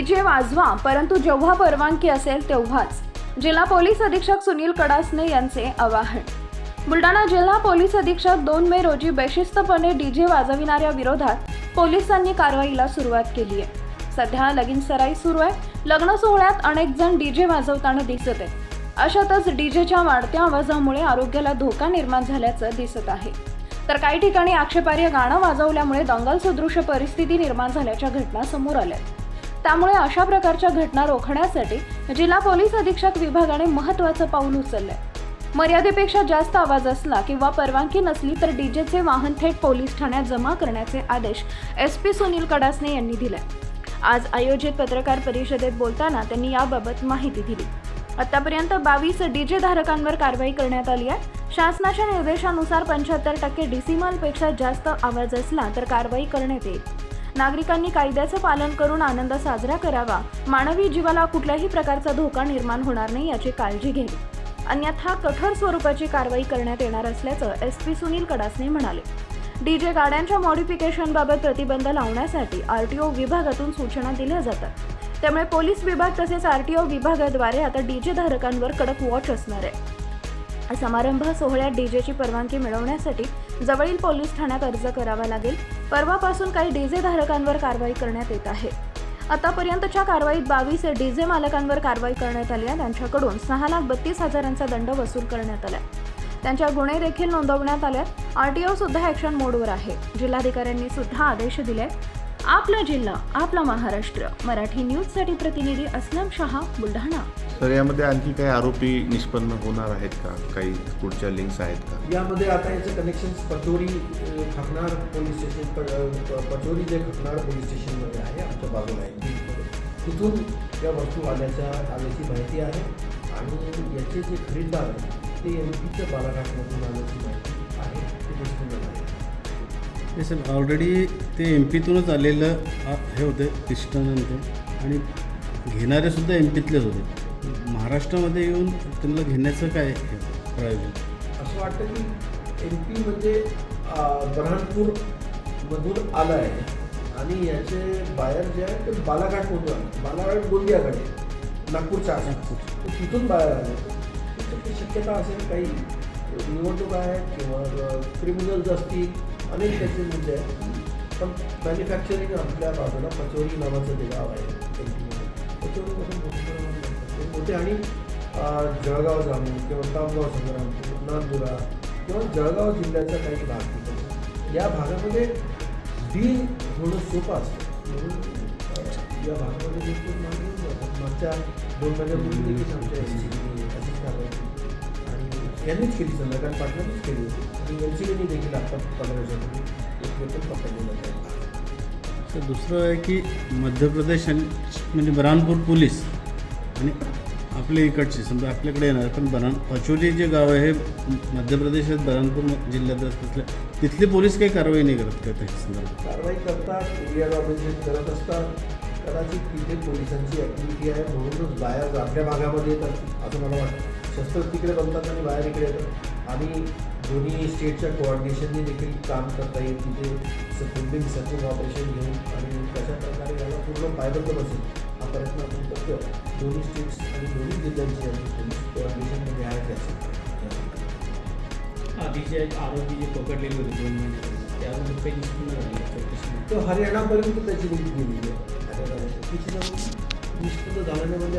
वाजवा परंतु जेव्हा परवानगी असेल तेव्हाच. जिल्हा पोलीस अधीक्षक सुनील कडासने यांचे आवाहन. बुलढाणा जिल्हा पोलीस अधीक्षक दोन मे रोजी बेशिस्तपणे डीजे वाजविणाऱ्या विरोधात पोलिसांनी कारवाईला सुरुवात केली आहे. सध्या लगीन सराई सुरू आहे. लग्न सोहळ्यात अनेक जण डीजे वाजवताना दिसत आहे अशातच डीजेच्या वाढत्या आवाजामुळे आरोग्याला धोका निर्माण झाल्याचं दिसत आहे. तर काही ठिकाणी आक्षेपार्ह गाणं वाजवल्यामुळे दंगल सदृश परिस्थिती निर्माण झाल्याच्या घटना समोर आल्या त्यामुळे अशा प्रकारच्या घटना रोखण्यासाठी जिल्हा पोलीस अधीक्षक विभागाने महत्त्वाचं पाऊल उचललंय. मर्यादेपेक्षा जास्त आवाज असला किंवा परवानगी नसली तर डीजेचे वाहन थेट पोलीस ठाण्यात जमा करण्याचे आदेश एस पी सुनील कडासने यांनी दिले आज आयोजित पत्रकार परिषदेत बोलताना त्यांनी याबाबत माहिती दिली. आतापर्यंत बावीस डीजे धारकांवर कारवाई करण्यात आली आहे. शासनाच्या निर्देशानुसार पंच्याहत्तर टक्के डिसिमलपेक्षा जास्त आवाज असला तर कारवाई करण्यात येईल. नागरिकांनी कायद्याचं पालन करून आनंद साजरा करावा. मानवी जीवाला कुठल्याही प्रकारचा धोका निर्माण होणार नाही याची काळजी घ्यावी. अन्यथा कठोर स्वरूपाची कारवाई करण्यात येणार असल्याचं एस पी सुनील कडासने म्हणाले. डीजे गाड्यांच्या मॉडिफिकेशनबाबत प्रतिबंध लावण्यासाठी आर टी ओ विभागातून सूचना दिल्या जातात. त्यामुळे पोलीस विभाग तसेच आर टी ओ विभागाद्वारे आता डीजे धारकांवर कडक वॉच असणार आहे. समारंभ सोहळ्यात डीजेची परवानगी मिळवण्यासाठी जवळील पोलीस ठाण्यात अर्ज करावा लागेल. परवापासून काही डीजे धारकांवर कारवाई करण्यात येत आहे. आतापर्यंतच्या कारवाईत बावीस डीजे मालकांवर कारवाई करण्यात आली आहे. त्यांच्याकडून सहा लाख बत्तीस हजारांचा दंड वसूल करण्यात आला त्यांच्या गुन्हे देखील नोंदवण्यात आल्यात आरटीओ सुद्धा ॲक्शन मोडवर आहे. जिल्हाधिकाऱ्यांनी सुद्धा आदेश दिले आपला जिल्हा आपला महाराष्ट्र. मराठी न्यूजसाठी प्रतिनिधी अस्लम शहा बुलढाणा. तर यामध्ये आणखी काही आरोपी निष्पन्न होणार आहेत का? काही पुढच्या लिंक्स आहेत का? यामध्ये आता याचं कनेक्शन पचोरी खपनार पोलीस स्टेशन पचोरी जे खपनार पोलीस स्टेशनमध्ये आहे आमच्या बाजूला आहे. तिथून या वस्तू आल्याच्या आल्याची माहिती आहे आणि याचे जे खरीददार ते एम पीच्या बालाघाटमधून आल्याची माहिती आहे ते निष्पन्न झाले ते सर ऑलरेडी ते एम पीतूनच आलेलं हे होते पिस्टन आणि ते आणि घेणारे सुद्धा एम पीतलेच होते. महाराष्ट्रामध्ये येऊन त्यांना घेण्याचं काय प्रयोजन? असं वाटतं की एम पी म्हणजे बऱ्हाणपूरमधून आलं आहे. आणि याचे बायर जे आहे ते बालाघाटमधून आले. बालाघाट गोंदियाकडे नागपूरच्या तर तिथून बाहेर आले शक्यता असेल काही निवडणूक आहेत किंवा क्रिमिनल्स असतील अनेक त्याचे मुद्दे आहेत. पण मॅन्युफॅक्चरिंग आपल्या बाजूला पचोरी नावाचं जे गाव आहे एमपीमध्ये मोठे होते. आणि जळगाव जामून किंवा तामगाव संग्रामपूर नांदुरा किंवा जळगाव जिल्ह्याचा काही भाग या भागामध्ये डील होणं सोपं असतं. म्हणून या भागामध्ये मागच्या दोन महिन्यापूर्वी देखील आमच्या यांनीच केली चंद्रकांत पाटलांनीच केली होती. आणि एन सी देखील आता पंधरा वर्षापूर्वी एक वेतन पकडलेलं आहे तर दुसरं आहे की मध्य प्रदेश आणि म्हणजे बऱ्हाणपूर पोलीस आणि आपल्या इकडचे समजा आपल्याकडे येणार पण बऱ्हाण पचोली जे गाव आहे हे मध्य प्रदेशात बऱ्हाणपूर जिल्ह्यात असल्या तिथले पोलीस काही कारवाई नाही करत का त्या संदर्भात? कारवाई करतात एरिया करत असतात. कदाचित तिथे पोलिसांची ॲक्टिव्हिटी आहे म्हणूनच बाहेर आपल्या भागामध्ये येतात असं मला वाटतं. शस्त्र तिकडे बनतात आणि बाहेर इकडे येतात. आणि दोन्ही स्टेटच्या कोऑर्डिनेशनने देखील काम करता येईल तिथे सपोर्टिंग सर्चिंग ऑपरेशन घेऊन. आणि कशा प्रकारे याला पूर्ण पायबंद बसेल हा प्रयत्न आपण करतो दोन्ही स्टेट्स आणि दोन्ही जिल्ह्यांची पोलीस कोऑर्डिनेशनमध्ये आहे त्याचं आधी जे आरोपी जे पकडलेले होते दोन महिने त्यावर काही निष्पन्न झाले चौकशी तो हरियाणापर्यंत त्याची लिंक गेलेली आहे निष्पन्न झाल्याने म्हणजे